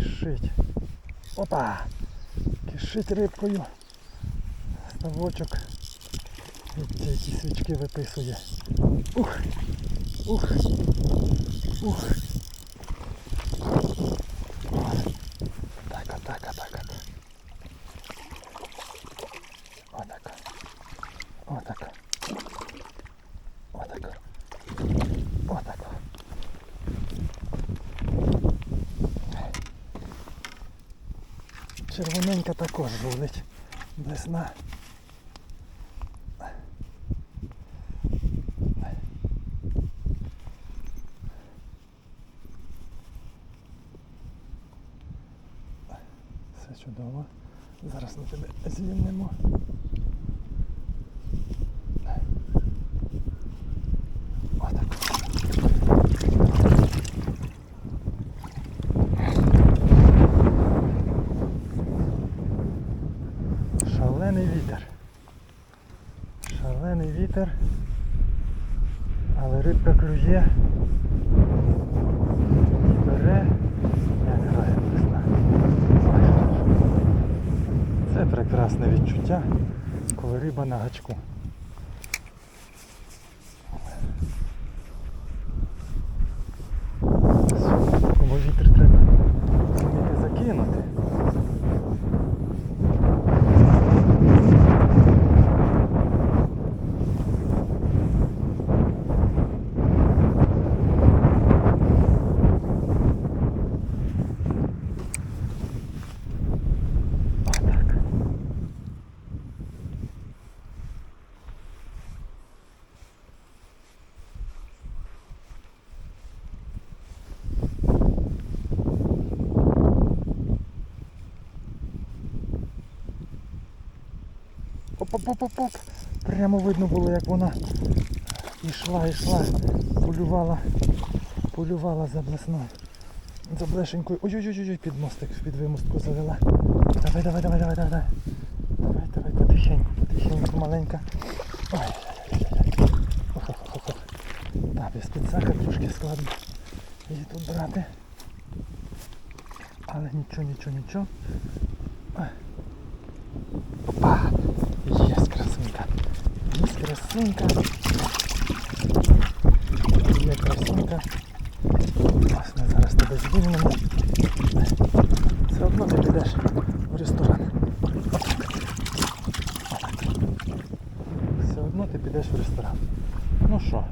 кишить. Опа! Кишить рибкою. Ставочок. Від які свічки виписує. Ух! Ух! Ух! Так, отак, отак, отак. Червоненька також жулить. Весна. Все чудово. Зараз ми тебе звільнимо. Шалений вітер. Шалений вітер. Але рибка клює. І бере. Як грає весна. Це прекрасне відчуття, коли риба на гачку. Бо вітер треба вміти закинути. Оп-оп-оп-оп. Прямо видно було, як вона йшла, йшла, полювала, полювала за блесною. За блешенькою. Ой-ой-ой, під мостик, під вимостку завела. Давай, давай, давай, давай, давай. Давай, давай, потихеньку, потихеньку, маленька. Ой. Так, без підсака трошки складно її тут брати. Але нічого, нічого, нічого. Ой. Опа! Є красунька. Є красунька. Є красунька. Ми зараз тебе звільнимо. Все одно ти підеш в ресторан. Все одно ти підеш в ресторан. Ну що?